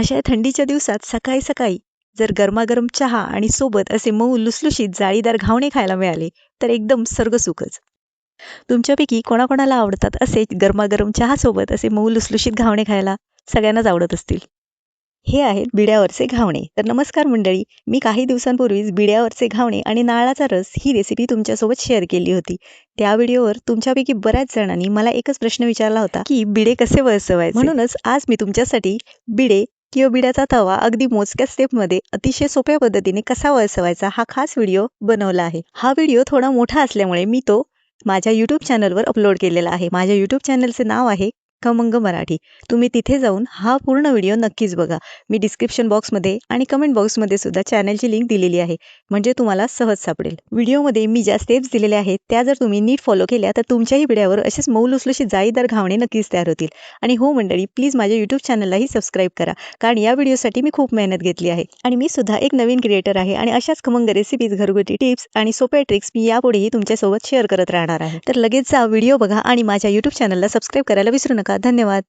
अशा या थंडीच्या दिवसात सकाळी सकाळी जर गरमागरम चहा आणि सोबत असे मऊ लुसलुशीत जाळीदार घावणे खायला मिळाले तर एकदम स्वर्गसुखच. तुमच्यापैकी कोणाकोणाला आवडतात असे गरमागरम चहासोबत असे मऊ लुसलुशीत घावणे खायला? सगळ्यांनाच आवडत असतील. हे आहेत बिड्यावरचे घावणे. तर नमस्कार मंडळी मी काही दिवसांपूर्वीच बिड्यावरचे घावणे आणि नाळाचा रस ही रेसिपी तुमच्यासोबत शेअर केली होती. त्या व्हिडिओवर तुमच्यापैकी बऱ्याच जणांनी मला एकच प्रश्न विचारला होता की बिडे कसे वळसवायचे? म्हणूनच आज मी तुमच्यासाठी बिडे किंवा बिड्याचा तवा अगदी मोजक्या स्टेपमध्ये अतिशय सोप्या पद्धतीने कसा वळसवायचा हा खास व्हिडिओ बनवला आहे. हा व्हिडिओ थोडा मोठा असल्यामुळे मी तो माझ्या यूट्यूब चॅनलवर अपलोड केलेला आहे. माझ्या यूट्यूब चॅनलचे नाव आहे खमंग मराठी? तुम्ही तिथे जाऊन हा पूर्ण व्हिडिओ नक्कीच बघा. मी डिस्क्रिप्शन बॉक्समध्ये आणि कमेंट बॉक्समध्ये सुद्धा चॅनलची लिंक दिलेली आहे. म्हणजे तुम्हाला सहज सापडेल. व्हिडिओमध्ये मी ज्या स्टेप्स दिलेल्या आहेत त्या जर तुम्ही नीट फॉलो केल्या तर तुमच्याही व्हिडिओवर असेच मौल लुसलुशी जाळीदार घावणे नक्कीच तयार होतील. आणि हो मंडळी प्लीज माझ्या यूट्यूब चॅनललाही सबस्क्राईब करा. कारण या व्हिडिओसाठी मी खूप मेहनत घेतली आहे. आणि मी सुद्धा एक नवीन क्रिएटर आहे आणि अशाच खमंग रेसिपीज घरगुती टिप्स आणि सोप्या ट्रिक्स मी यापुढेही तुमच्यासोबत शेअर करत राहणार आहे. तर लगेच जा व्हिडिओ बघा आणि माझ्या यूट्यूब चॅनलला सबस्क्राईब करायला विसरू नका. धन्यवाद.